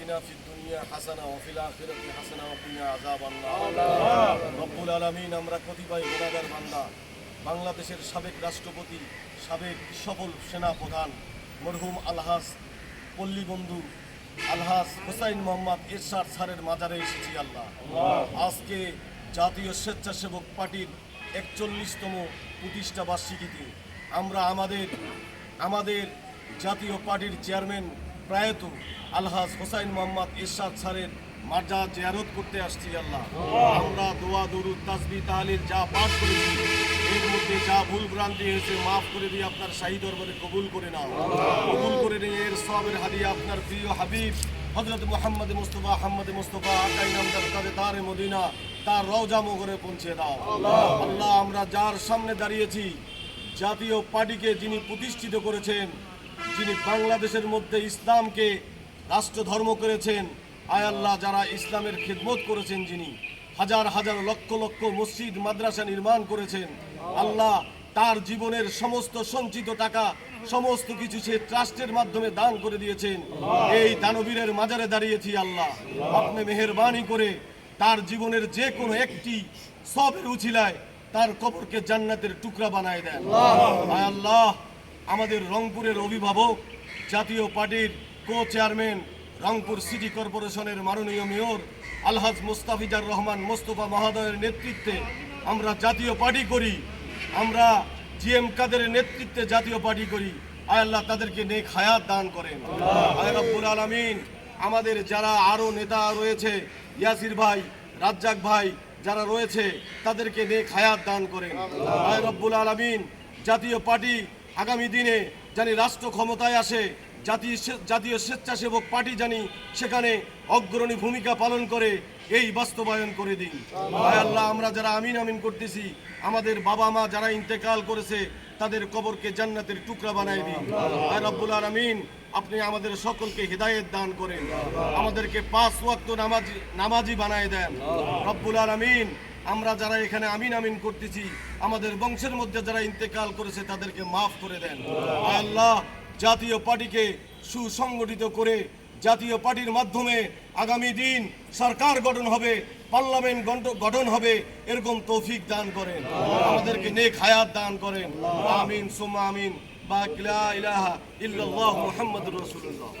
آتنا في الدنيا حسنة وفي الآخرة حسنة وقنا عذاب النار রব্বুল আলামিন আমরা কতিপয় গুণাগার বান্দা বাংলাদেশের সাবেক রাষ্ট্রপতি সাবেক সফল সেনা প্রধান মরহুম আলহাস পল্লী বন্ধু আলহাস হোসাইন মোহাম্মদ এরশাদ স্যারের মাজারে এসেছি আল্লাহ আজকে জাতীয় স্বেচ্ছাসেবক পার্টির একচল্লিশতম প্রতিষ্ঠা বার্ষিকীতে আমরা আমাদের আমাদের জাতীয় পার্টির চেয়ারম্যান প্রয়াত আলহাজ হোসাইন মোহাম্মদ ইরশাদ স্যারের মার্জা জিয়ারত করতে আসছি, আল্লাহ। আমরা দোয়া, দরুদ, তাসবি, তাহলিল যা পাঠ করেছি, এর মধ্যে যা ভুল ভ্রান্তি হয়েছে মাফ করে দিয়ে আপনার শাহী দরবারে কবুল করে নাও। কবুল করে নিয়ে এর সবের হাদিয়া আপনার প্রিয় হাবিব হজরত মোহাম্মদ মুস্তফা, আহমদ মুস্তফা, আকাই নামদার তাদের তারে মদিনা, তার রওজা মোগরে পৌঁছে দাও। আল্লাহ, আমরা যার সামনে দাঁড়িয়েছি, জাতীয় পার্টিকে যিনি প্রতিষ্ঠিত করেছেন যিনি বাংলাদেশের মধ্যে ইসলামকে রাষ্ট্র ধর্ম করেছেন, আয় আল্লাহ যারা ইসলামের খেদমত করেছেন যিনি, হাজার হাজার লক্ষ লক্ষ মসজিদ, মাদ্রাসা নির্মাণ করেছেন, আল্লাহ তার জীবনের সমস্ত সঞ্চিত টাকা, সমস্ত কিছু সে ট্রাস্টের মাধ্যমে দান করে দিয়েছেন। এই দানবীরের মাজারে দাঁড়িয়েছি আল্লাহ। আপনি মেহরবানি করে তার জীবনের যে কোনো একটি সবের উছিলায় তার কবরকে জান্নাতের টুকরা বানায় দেন। আল্লাহ আমাদের রংপুরের অভিভাবক জাতীয় পার্টির কো চেয়ারম্যান রংপুর সিটি কর্পোরেশনের মাননীয় মেয়র আলহাজ মুস্তাফিজার রহমান মোস্তফা মহাদয়ের নেতৃত্বে আমরা জাতীয় পার্টি করি। আমরা জিএম কাদের নেতৃত্বে জাতীয় পার্টি করি। আয় আল্লাহ তাদেরকে নেক হায়াত দান করেন। আয় আলমিন, আমাদের যারা আরও নেতা রয়েছে, ইয়াসির ভাই, রাজ্জাক ভাই যারা রয়েছে, তাদেরকে নেক হায়াত দান করেন। আয় আলমিন, জাতীয় পার্টি আগামী দিনে জানি রাষ্ট্র ক্ষমতায় আসে জাতীয় জাতীয় স্বেচ্ছাসেবক পার্টি জানি সেখানে অগ্রণী ভূমিকা পালন করে, এই বাস্তবায়ন করে দিন। আয় আল্লাহ, আমরা যারা আমিন আমিন করতেছি, আমাদের বাবা মা যারা ইন্তেকাল করেছে, তাদের কবরকে জান্নাতের টুকরা বানাই দিন। আয় রব্বুল আমিন আপনি আমাদের সকলকে হৃদায়ত দান করেন। আমাদেরকে পাঁচ ওয়াক্ত নামাজি নামাজি বানায় দেন। রব্বুল আর আমিন আমরা যারা এখানে আমিন আমিন করতেছি আমাদের বংশের মধ্যে যারা ইন্তেকাল করেছে তাদেরকে মাফ করে দেন। আল্লাহ জাতীয় পার্টিকে সুসংগঠিত করে জাতীয় পার্টির মাধ্যমে আগামী দিন সরকার গঠন হবে, পার্লামেন্ট গঠন হবে, এরকম তৌফিক দান করেন। আমাদেরকে নেক হায়াত দান করেন। আমিন সুমা আমিন। বা ইলাহা ইল্লাল্লাহ মুহাম্মাদুর রাসূলুল্লাহ।